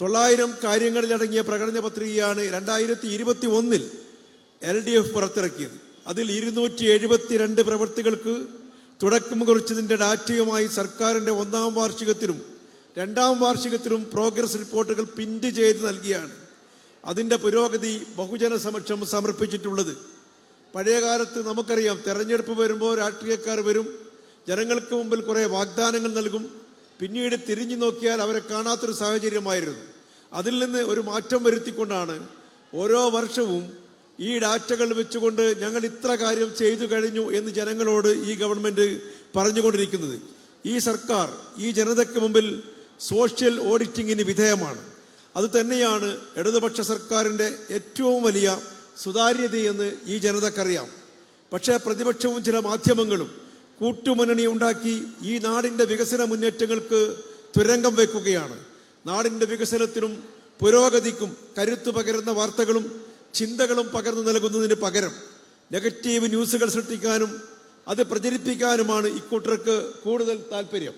തൊള്ളായിരം കാര്യങ്ങളിലടങ്ങിയ പ്രകടന പത്രികയാണ് രണ്ടായിരത്തി ഇരുപത്തി ഒന്നിൽ എൽ ഡി എഫ് പുറത്തിറക്കിയത്. അതിൽ ഇരുന്നൂറ്റി എഴുപത്തിരണ്ട് പ്രവൃത്തികൾക്ക് തുടക്കം കുറിച്ചതിന്റെ ഡാറ്റയുമായി സർക്കാരിന്റെ ഒന്നാം വാർഷികത്തിലും രണ്ടാം വാർഷികത്തിലും പ്രോഗ്രസ് റിപ്പോർട്ടുകൾ പിൻഡ് ചെയ്ത് നൽകിയാണ്. അതിന്റെ പുരോഗതി ബഹുജന സമക്ഷം സമർപ്പിച്ചിട്ടുള്ളത്. പഴയകാലത്ത് നമുക്കറിയാം തെരഞ്ഞെടുപ്പ് വരുമ്പോൾ രാഷ്ട്രീയക്കാർ വരും ജനങ്ങൾക്ക് മുമ്പിൽ കുറേ വാഗ്ദാനങ്ങൾ നൽകും പിന്നീട് തിരിഞ്ഞു നോക്കിയാൽ അവരെ കാണാത്തൊരു സാഹചര്യമായിരുന്നു. അതിൽ നിന്ന് ഒരു മാറ്റം വരുത്തിക്കൊണ്ടാണ് ഓരോ വർഷവും ഈ ഡാറ്റകൾ വെച്ചുകൊണ്ട് ഞങ്ങൾ ഇത്ര കാര്യം ചെയ്തു കഴിഞ്ഞു എന്ന് ജനങ്ങളോട് ഈ ഗവൺമെന്റ് പറഞ്ഞുകൊണ്ടിരിക്കുന്നത്. ഈ സർക്കാർ ഈ ജനതയ്ക്ക് മുമ്പിൽ സോഷ്യൽ ഓഡിറ്റിങ്ങിന് വിധേയമാണ്. അത് തന്നെയാണ് ഇടതുപക്ഷ സർക്കാരിന്റെ ഏറ്റവും വലിയ സുതാര്യതയെന്ന് ഈ ജനതക്കറിയാം. പക്ഷേ പ്രതിപക്ഷവും ചില മാധ്യമങ്ങളും കൂട്ടുമുന്നണി ഉണ്ടാക്കി ഈ നാടിന്റെ വികസന മുന്നേറ്റങ്ങൾക്ക് തുരങ്കം വെക്കുകയാണ്. നാടിന്റെ വികസനത്തിനും പുരോഗതിക്കും കരുത്തു പകരുന്ന വാർത്തകളും ചിന്തകളും പകർന്നു നൽകുന്നതിന് പകരം നെഗറ്റീവ് ന്യൂസുകൾ സൃഷ്ടിക്കാനും അത് പ്രചരിപ്പിക്കാനുമാണ് ഇക്കൂട്ടർക്ക് കൂടുതൽ താല്പര്യം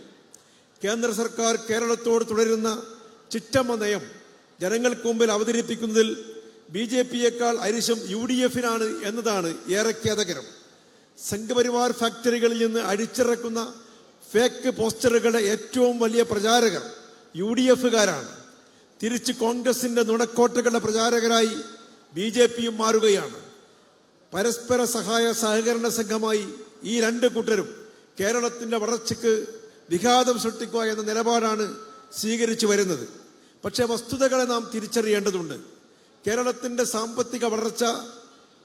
കേന്ദ്ര സർക്കാർ കേരളത്തോട് തുടരുന്ന ചിറ്റമ്മ നയം ജനങ്ങൾക്ക് മുമ്പിൽ അവതരിപ്പിക്കുന്നതിൽ ബി ജെ പിയേക്കാൾ അരിശം യു ഡി എഫിനാണ് എന്നതാണ് ഏറെ ഖേദകരം. സംഘപരിവാർ ഫാക്ടറികളിൽ നിന്ന് അടിച്ചിറക്കുന്ന ഫേക്ക് പോസ്റ്ററുകളുടെ ഏറ്റവും വലിയ പ്രചാരകർ യു ഡി എഫുകാരാണ് തിരിച്ച് കോൺഗ്രസിന്റെ നുണക്കോട്ടകളുടെ പ്രചാരകരായി ബി ജെ പിയും മാറുകയാണ്. പരസ്പര സഹായ സഹകരണ സംഘമായി ഈ രണ്ട് കൂട്ടരും കേരളത്തിന്റെ വളർച്ചയ്ക്ക് വിഘാതം സൃഷ്ടിക്കുക എന്ന നിലപാടാണ് സ്വീകരിച്ചു വരുന്നത്. പക്ഷേ വസ്തുതകളെ നാം തിരിച്ചറിയേണ്ടതുണ്ട്. കേരളത്തിന്റെ സാമ്പത്തിക വളർച്ച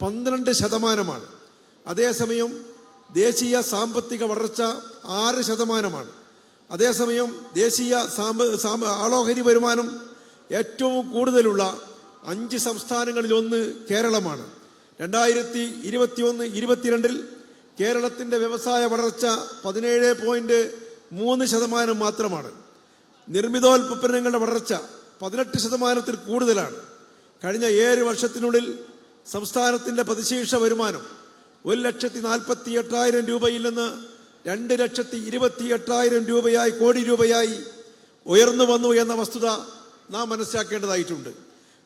പന്ത്രണ്ട് ശതമാനമാണ്. അതേസമയം ദേശീയ സാമ്പത്തിക വളർച്ച ആറ് ശതമാനമാണ്. അതേസമയം ദേശീയ സാമ്പ ആളോഹരി വരുമാനം ഏറ്റവും കൂടുതലുള്ള അഞ്ച് സംസ്ഥാനങ്ങളിൽ ഒന്ന് കേരളമാണ്. രണ്ടായിരത്തി ഇരുപത്തിയൊന്ന് ഇരുപത്തിരണ്ടിൽ കേരളത്തിന്റെ വ്യവസായ വളർച്ച പതിനേഴ് പോയിന്റ് മൂന്ന് ശതമാനം മാത്രമാണ്. നിർമ്മിതോൽപ്പന്നങ്ങളുടെ വളർച്ച പതിനെട്ട് ശതമാനത്തിൽ കൂടുതലാണ്. കഴിഞ്ഞ ഏഴ് വർഷത്തിനുള്ളിൽ സംസ്ഥാനത്തിന്റെ പ്രതിശീർഷ വരുമാനം ഒരു ലക്ഷത്തി നാൽപ്പത്തി എട്ടായിരം രൂപയിൽ നിന്ന് രണ്ട് ലക്ഷത്തി ഇരുപത്തി എട്ടായിരം രൂപയായി കോടി രൂപയായി ഉയർന്നു വന്നു എന്ന വസ്തുത നാം മനസ്സിലാക്കേണ്ടതായിട്ടുണ്ട്.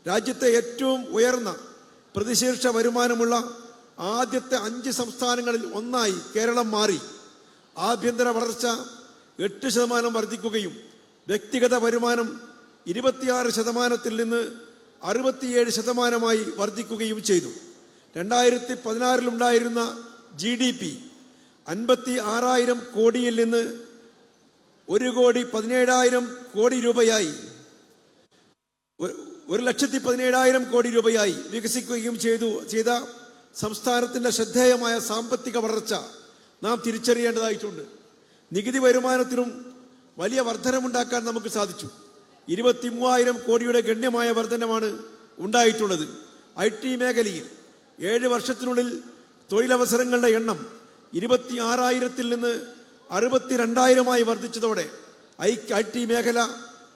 രാജ്യത്തെ ഏറ്റവും ഉയർന്ന പ്രതിശീർഷ വരുമാനമുള്ള ആദ്യത്തെ അഞ്ച് സംസ്ഥാനങ്ങളിൽ ഒന്നായി കേരളം മാറി. ആഭ്യന്തര വളർച്ച എട്ട് ശതമാനം വർദ്ധിക്കുകയും വ്യക്തിഗത വരുമാനം ഇരുപത്തിയാറ് ശതമാനത്തിൽ നിന്ന് അറുപത്തിയേഴ് ശതമാനമായി വർദ്ധിക്കുകയും ചെയ്തു. രണ്ടായിരത്തി പതിനാറിലുണ്ടായിരുന്ന ജി ഡി പി അൻപത്തി ആറായിരം കോടിയിൽ നിന്ന് ഒരു കോടി പതിനേഴായിരം കോടി രൂപയായി. ഒരു- ലക്ഷത്തി പതിനേഴായിരം കോടി രൂപയായി വികസിക്കുകയും ചെയ്തു ചെയ്ത സംസ്ഥാനത്തിന്റെ ശ്രദ്ധേയമായ സാമ്പത്തിക വളർച്ച നാം തിരിച്ചറിയേണ്ടതായിട്ടുണ്ട്. നികുതി വരുമാനത്തിനും വലിയ വർധനമുണ്ടാക്കാൻ നമുക്ക് സാധിച്ചു. ഇരുപത്തി മൂവായിരം കോടിയുടെ ഗണ്യമായ വർധനമാണ് ഉണ്ടായിട്ടുള്ളത്. ഐ ടി മേഖലയിൽ ഏഴ് വർഷത്തിനുള്ളിൽ തൊഴിലവസരങ്ങളുടെ എണ്ണം ഇരുപത്തി ആറായിരത്തിൽ നിന്ന് അറുപത്തി രണ്ടായിരമായി വർദ്ധിച്ചതോടെ ഐ ടി മേഖല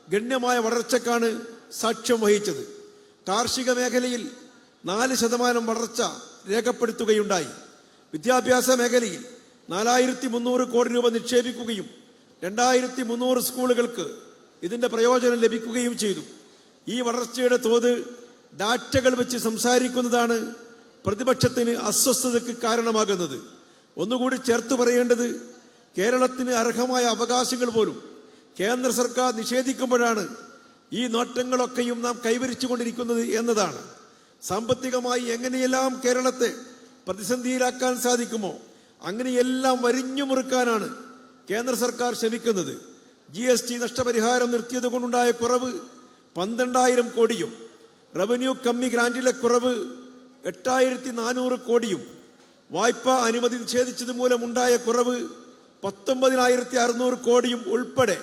ഗണ്യമായ വളർച്ചക്കാണ് സാക്ഷ്യം വഹിച്ചത്. കാർഷിക മേഖലയിൽ നാല് ശതമാനം വളർച്ച രേഖപ്പെടുത്തുകയുണ്ടായി. വിദ്യാഭ്യാസ മേഖലയിൽ നാലായിരത്തി മുന്നൂറ് കോടി രൂപ നിക്ഷേപിക്കുകയും രണ്ടായിരത്തി മുന്നൂറ് സ്കൂളുകൾക്ക് ഇതിന്റെ പ്രയോജനം ലഭിക്കുകയും ചെയ്തു. ഈ വളർച്ചയുടെ തോത് ഡാറ്റകൾ വെച്ച് സംസാരിക്കുന്നതാണ് പ്രതിപക്ഷത്തിന് അസ്വസ്ഥതയ്ക്ക് കാരണമാകുന്നത്. ഒന്നുകൂടി ചേർത്ത് പറയേണ്ടത് കേരളത്തിന് അർഹമായ അവകാശങ്ങൾ പോലും കേന്ദ്ര സർക്കാർ നിഷേധിക്കുമ്പോഴാണ് ഈ നേട്ടങ്ങളൊക്കെയും നാം കൈവരിച്ചുകൊണ്ടിരിക്കുന്നത് എന്നതാണ്. സാമ്പത്തികമായി എങ്ങനെയെല്ലാം കേരളത്തെ പ്രതിസന്ധിയിലാക്കാൻ സാധിക്കുമോ അങ്ങനെയെല്ലാം വരിഞ്ഞു മുറുക്കാനാണ് കേന്ദ്ര സർക്കാർ ശ്രമിക്കുന്നത്. ജി എസ് ടി നഷ്ടപരിഹാരം നിർത്തിയത് കൊണ്ടുണ്ടായ കുറവ് പന്ത്രണ്ടായിരം കോടിയും. റവന്യൂ കമ്മി ഗ്രാന്റിലെ കുറവ് എട്ടായിരത്തി നാനൂറ് കോടിയും വായ്പാ അനുമതി നിഷേധിച്ചത് മൂലമുണ്ടായ കുറവ് പത്തൊമ്പതിനായിരത്തി അറുന്നൂറ് കോടിയും ഉൾപ്പെടെ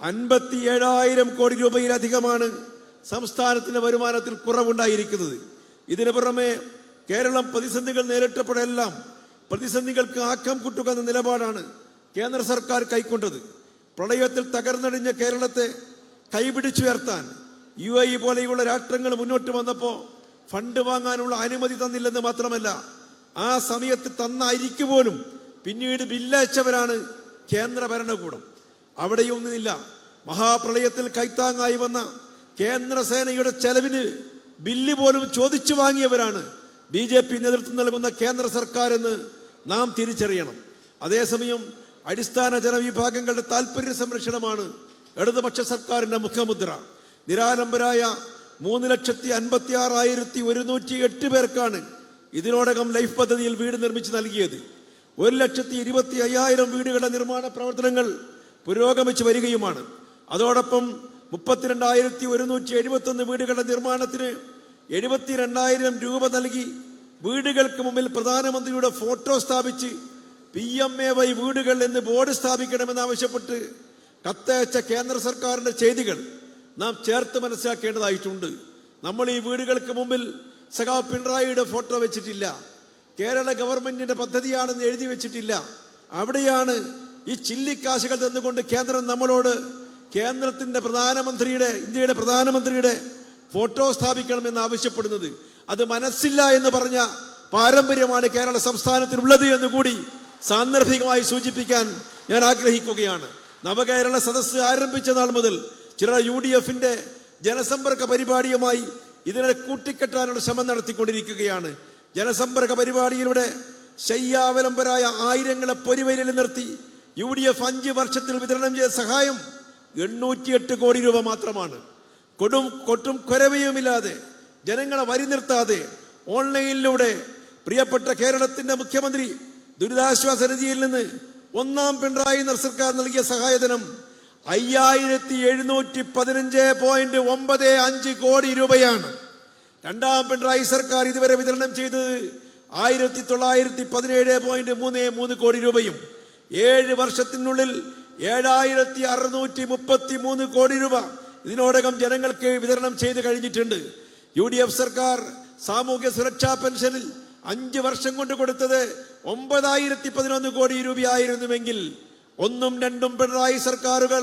അൻപത്തി ഏഴായിരം കോടി രൂപയിലധികമാണ് സംസ്ഥാനത്തിന്റെ വരുമാനത്തിൽ കുറവുണ്ടായിരിക്കുന്നത്. ഇതിനു പുറമെ കേരളം പ്രതിസന്ധികൾ നേരിട്ടപ്പോഴെല്ലാം പ്രതിസന്ധികൾക്ക് ആക്കം കൂട്ടുക എന്ന നിലപാടാണ് കേന്ദ്ര സർക്കാർ കൈക്കൊണ്ടത്. പ്രളയത്തിൽ തകർന്നടിഞ്ഞ കേരളത്തെ കൈപിടിച്ചുയർത്താൻ യു എ ഇ പോലെയുള്ള രാഷ്ട്രങ്ങൾ മുന്നോട്ട് വന്നപ്പോൾ ഫണ്ട് വാങ്ങാനുള്ള അനുമതി തന്നില്ലെന്ന് മാത്രമല്ല ആ സമയത്ത് തന്ന പോലും പിന്നീട് ബില്ലയച്ചവരാണ് കേന്ദ്ര ഭരണകൂടം. അവിടെയൊന്നുമില്ല മഹാപ്രളയത്തിൽ കൈത്താങ്ങായി വന്ന കേന്ദ്രസേനയുടെ ചെലവിന് ബില്ല് പോലും ചോദിച്ചു വാങ്ങിയവരാണ് ബി ജെ പി നേതൃത്വം നൽകുന്ന കേന്ദ്ര സർക്കാർ എന്ന് നാം തിരിച്ചറിയണം. അതേസമയം അടിസ്ഥാന ജനവിഭാഗങ്ങളുടെ താല്പര്യ സംരക്ഷണമാണ് ഇടതുപക്ഷ സർക്കാരിന്റെ മുഖമുദ്ര. നിരാലംബരായ മൂന്ന് ലക്ഷത്തി അൻപത്തി ആറായിരത്തി ഒരുന്നൂറ്റി എട്ട് പേർക്കാണ് ഇതിനോടകം ലൈഫ് പദ്ധതിയിൽ വീട് നിർമ്മിച്ച് നൽകിയത്. ഒരു ലക്ഷത്തി ഇരുപത്തി അയ്യായിരം വീടുകളുടെ നിർമ്മാണ പ്രവർത്തനങ്ങൾ പുരോഗമിച്ച് വരികയുമാണ്. അതോടൊപ്പം മുപ്പത്തിരണ്ടായിരത്തി ഒരുന്നൂറ്റി എഴുപത്തി ഒന്ന് വീടുകളുടെ നിർമ്മാണത്തിന് എഴുപത്തി രണ്ടായിരം രൂപ നൽകി വീടുകൾക്ക് മുമ്പിൽ പ്രധാനമന്ത്രിയുടെ ഫോട്ടോ സ്ഥാപിച്ച് പി എം എ വൈ വീടുകൾ എന്ന് ബോർഡ് സ്ഥാപിക്കണമെന്നാവശ്യപ്പെട്ട് കത്തയച്ച കേന്ദ്ര സർക്കാരിന്റെ ചെയ്തികൾ നാം ചേർത്ത് മനസ്സിലാക്കേണ്ടതായിട്ടുണ്ട്. നമ്മൾ ഈ വീടുകൾക്ക് മുമ്പിൽ സഖാ പിണറായിയുടെ ഫോട്ടോ വെച്ചിട്ടില്ല. കേരള ഗവൺമെന്റിന്റെ പദ്ധതിയാണെന്ന് എഴുതി വെച്ചിട്ടില്ല. അവിടെയാണ് ഈ ചില്ലിക്കാശുകൾ തന്നുകൊണ്ട് കേന്ദ്രം നമ്മളോട് കേന്ദ്രത്തിന്റെ പ്രധാനമന്ത്രിയുടെ ഇന്ത്യയുടെ പ്രധാനമന്ത്രിയുടെ ഫോട്ടോ സ്ഥാപിക്കണമെന്ന് ആവശ്യപ്പെടുന്നത്. അത് മനസ്സില്ല എന്ന് പറഞ്ഞ പാരമ്പര്യമാണ് കേരള സംസ്ഥാനത്തിനുള്ളത് എന്ന് കൂടി സാന്ദർഭികമായി സൂചിപ്പിക്കാൻ ഞാൻ ആഗ്രഹിക്കുകയാണ്. നവകേരള സദസ്സ് ആരംഭിച്ച നാൾ മുതൽ ചില യു ഡി എഫിന്റെ ജനസമ്പർക്ക പരിപാടിയുമായി ഇതിനെ കൂട്ടിക്കെട്ടാനുള്ള ശ്രമം നടത്തിക്കൊണ്ടിരിക്കുകയാണ്. ജനസമ്പർക്ക പരിപാടിയിലൂടെ ശയ്യാവലംബരായ ആയിരങ്ങളെ പൊരിവരിൽ നിർത്തി യു ഡി എഫ് അഞ്ച് വർഷത്തിൽ വിതരണം ചെയ്ത സഹായം എണ്ണൂറ്റിയെട്ട് കോടി രൂപ മാത്രമാണ്. കൊടും കൊട്ടും കൊരവയുമില്ലാതെ ജനങ്ങളെ വരി നിർത്താതെ ഓൺലൈനിലൂടെ പ്രിയപ്പെട്ട കേരളത്തിന്റെ മുഖ്യമന്ത്രി ദുരിതാശ്വാസ നിധിയിൽ നിന്ന് ഒന്നാം പിണറായി സർക്കാർ നൽകിയ സഹായധനം അയ്യായിരത്തി എഴുന്നൂറ്റി പതിനഞ്ച് പോയിന്റ് ഒമ്പത് അഞ്ച് കോടി രൂപയാണ്. രണ്ടാം പിണറായി സർക്കാർ ഇതുവരെ വിതരണം ചെയ്തത് ആയിരത്തി തൊള്ളായിരത്തി പതിനേഴ് പോയിന്റ് മൂന്ന് മൂന്ന് കോടി രൂപയും ഏഴ് വർഷത്തിനുള്ളിൽ ഏഴായിരത്തി അറുന്നൂറ്റി മുപ്പത്തി മൂന്ന് കോടി രൂപ ഇതിനോടകം ജനങ്ങൾക്ക് വിതരണം ചെയ്ത് കഴിഞ്ഞിട്ടുണ്ട്. യു ഡി എഫ് സർക്കാർ സാമൂഹ്യ സുരക്ഷാ പെൻഷനിൽ അഞ്ച് വർഷം കൊണ്ട് കൊടുത്തത് ഒമ്പതായിരത്തി പതിനൊന്ന് കോടി രൂപയായിരുന്നുവെങ്കിൽ ഒന്നും രണ്ടും പിണറായി സർക്കാരുകൾ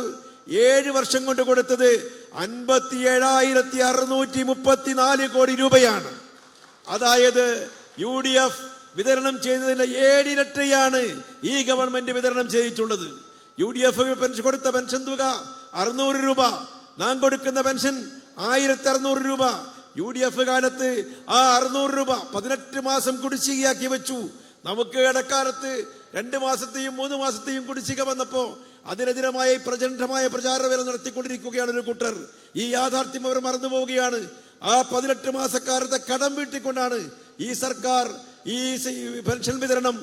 ഏഴ് വർഷം കൊണ്ട് കൊടുത്തത് അൻപത്തി ഏഴായിരത്തി അറുന്നൂറ്റി മുപ്പത്തിനാല് കോടി രൂപയാണ്. അതായത് യു ഡി എഫ് വിതരണം ചെയ്തതിന്റെ ഏഴിരട്ടിയാണ് ഈ ഗവൺമെന്റ് വിതരണം ചെയ്തിട്ടുള്ളത്. യു ഡി എഫ് പെൻഷൻ കൊടുത്ത പെൻഷൻ തുക അറുന്നൂറ് രൂപ നാം കൊടുക്കുന്ന പെൻഷൻ ആയിരത്തി അറുന്നൂറ് രൂപ. യു ഡി എഫ് കാലത്ത് ആ അറുന്നൂറ് രൂപ പതിനെട്ട് മാസം കുടിശ്ശികയാക്കി വെച്ചു. നമുക്ക് ഇടക്കാലത്ത് രണ്ട് മാസത്തെയും മൂന്ന് മാസത്തെയും കുടിശ്ശിക വന്നപ്പോ അതിനെതിരമായ പ്രചണ്ഡമായ പ്രചാരവേല നടത്തിക്കൊണ്ടിരിക്കുകയാണ് ഒരു കൂട്ടർ. ഈ യാഥാർത്ഥ്യം അവർ മറന്നു പോവുകയാണ്. ആ പതിനെട്ട് മാസക്കാരത്തെ കടം വീട്ടിക്കൊണ്ടാണ് ഈ സർക്കാർ ഈ പെൻഷൻ വിതരണം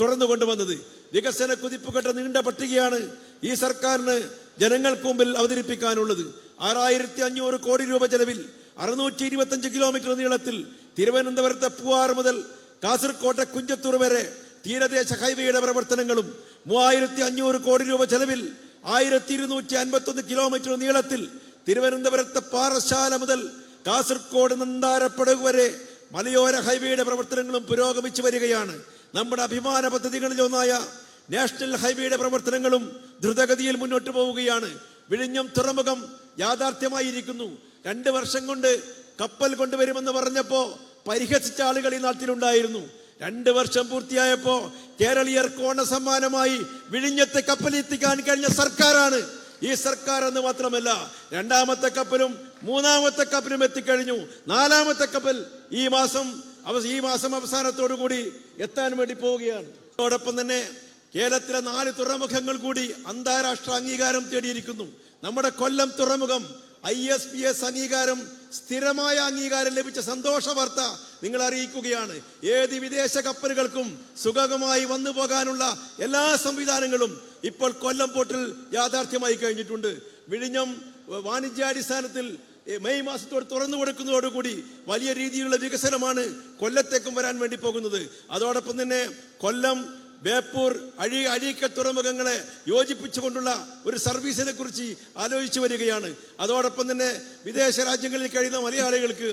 തുടർന്നു കൊണ്ടുവന്നത്. വികസന കുതിപ്പുകെട്ട നീണ്ട പട്ടികയാണ് ഈ സർക്കാരിന് ജനങ്ങൾക്ക് മുമ്പിൽ അവതരിപ്പിക്കാനുള്ളത്. ആറായിരത്തി അഞ്ഞൂറ് കോടി രൂപ ചെലവിൽ അറുന്നൂറ്റി ഇരുപത്തഞ്ച് കിലോമീറ്റർ നീളത്തിൽ തിരുവനന്തപുരത്തെ പൂവാർ മുതൽ കാസർകോട്ടെ കുഞ്ചത്തൂർ വരെ തീരദേശ ഹൈവേയുടെ പ്രവർത്തനങ്ങളും മൂവായിരത്തി അഞ്ഞൂറ് കോടി രൂപ ചെലവിൽ ആയിരത്തി ഇരുന്നൂറ്റി അൻപത്തി ഒന്ന് കിലോമീറ്റർ നീളത്തിൽ തിരുവനന്തപുരത്തെ പാറശാല മുതൽ കാസർഗോഡ് നന്താരപ്പടവ് വരെ മലയോര ഹൈവേയുടെ പ്രവർത്തനങ്ങളും പുരോഗമിച്ചു വരികയാണ്. നമ്മുടെ അഭിമാന പദ്ധതികളിൽ ഒന്നായ നാഷണൽ ഹൈവേയുടെ പ്രവർത്തനങ്ങളും ദ്രുതഗതിയിൽ മുന്നോട്ട് പോവുകയാണ്. വിഴിഞ്ഞം തുറമുഖം യാഥാർത്ഥ്യമായിരിക്കുന്നു. രണ്ട് വർഷം കൊണ്ട് കപ്പൽ കൊണ്ടുവരുമെന്ന് പറഞ്ഞപ്പോ പരിഹസിച്ച ആളുകൾ ഈ നാട്ടിലുണ്ടായിരുന്നു. രണ്ട് വർഷം പൂർത്തിയായപ്പോ കേരളീയർ കോണ സമ്മാനമായി വിഴിഞ്ഞത്തെ കപ്പലെത്തിക്കാൻ കഴിഞ്ഞ സർക്കാരാണ്. ഈ സർക്കാർ എന്ന് മാത്രമല്ല രണ്ടാമത്തെ കപ്പലും മൂന്നാമത്തെ കപ്പലും എത്തിക്കഴിഞ്ഞു. നാലാമത്തെ കപ്പൽ ഈ മാസം ഈ മാസം അവസാനത്തോടു കൂടി എത്താൻ വേണ്ടി പോവുകയാണ്. അതോടൊപ്പം തന്നെ കേരളത്തിലെ നാല് തുറമുഖങ്ങൾ കൂടി അന്താരാഷ്ട്ര അംഗീകാരം തേടിയിരിക്കുന്നു. നമ്മുടെ കൊല്ലം തുറമുഖം ഐ എസ് പി എസ് അംഗീകാരം സ്ഥിരമായ അംഗീകാരം ലഭിച്ച സന്തോഷ വാർത്ത നിങ്ങൾ അറിയിക്കുകയാണ്. ഏത് വിദേശ കപ്പലുകൾക്കും സുഗമമായി വന്നു പോകാനുള്ള എല്ലാ സംവിധാനങ്ങളും ഇപ്പോൾ കൊല്ലം പോർട്ടിൽ യാഥാർത്ഥ്യമായി കഴിഞ്ഞിട്ടുണ്ട്. വിഴിഞ്ഞം വാണിജ്യാടിസ്ഥാനത്തിൽ മെയ് മാസത്തോട് തുറന്നു കൊടുക്കുന്നതോടുകൂടി വലിയ രീതിയിലുള്ള വികസനമാണ് കൊല്ലത്തേക്കും വരാൻ വേണ്ടി പോകുന്നത്. അതോടൊപ്പം തന്നെ കൊല്ലം ബേപ്പൂർ അഴി അഴീക്കൽ തുറമുഖങ്ങളെ യോജിപ്പിച്ചുകൊണ്ടുള്ള ഒരു സർവീസിനെ കുറിച്ച് ആലോചിച്ചു വരികയാണ്. അതോടൊപ്പം തന്നെ വിദേശ രാജ്യങ്ങളിൽ കഴിയുന്ന മലയാളികൾക്ക്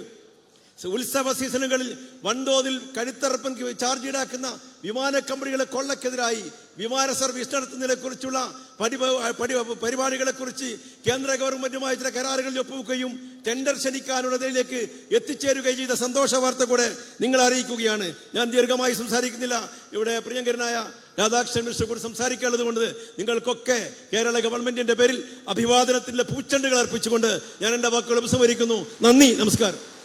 ഉത്സവ സീസണുകളിൽ വൻതോതിൽ കരുത്തറപ്പൻ ചാർജ് ഈടാക്കുന്ന വിമാന കമ്പനികളെ കൊള്ളക്കെതിരായി വിമാന സർവീസ് നടത്തുന്നതിനെ കുറിച്ചുള്ള പരിപാടികളെ കുറിച്ച് കേന്ദ്ര ഗവൺമെന്റുമായി ചില കരാറുകളിൽ ഒപ്പുവെക്കുകയും ടെൻഡർ ക്ഷണിക്കാനുള്ളതിലേക്ക് എത്തിച്ചേരുകയും ചെയ്ത സന്തോഷ വാർത്ത കൂടെ നിങ്ങൾ അറിയിക്കുകയാണ്. ഞാൻ ദീർഘമായി സംസാരിക്കുന്നില്ല. ഇവിടെ പ്രിയങ്കരനായ രാധാകൃഷ്ണൻ മിശ്ര കൂടി സംസാരിക്കേണ്ടത് കൊണ്ട് നിങ്ങൾക്കൊക്കെ കേരള ഗവൺമെന്റിന്റെ പേരിൽ അഭിവാദനത്തിന്റെ പൂച്ചെണ്ടുകൾ അർപ്പിച്ചുകൊണ്ട് ഞാൻ എന്റെ വാക്കുകൾ ഉപസംഹരിക്കുന്നു. നന്ദി നമസ്കാരം.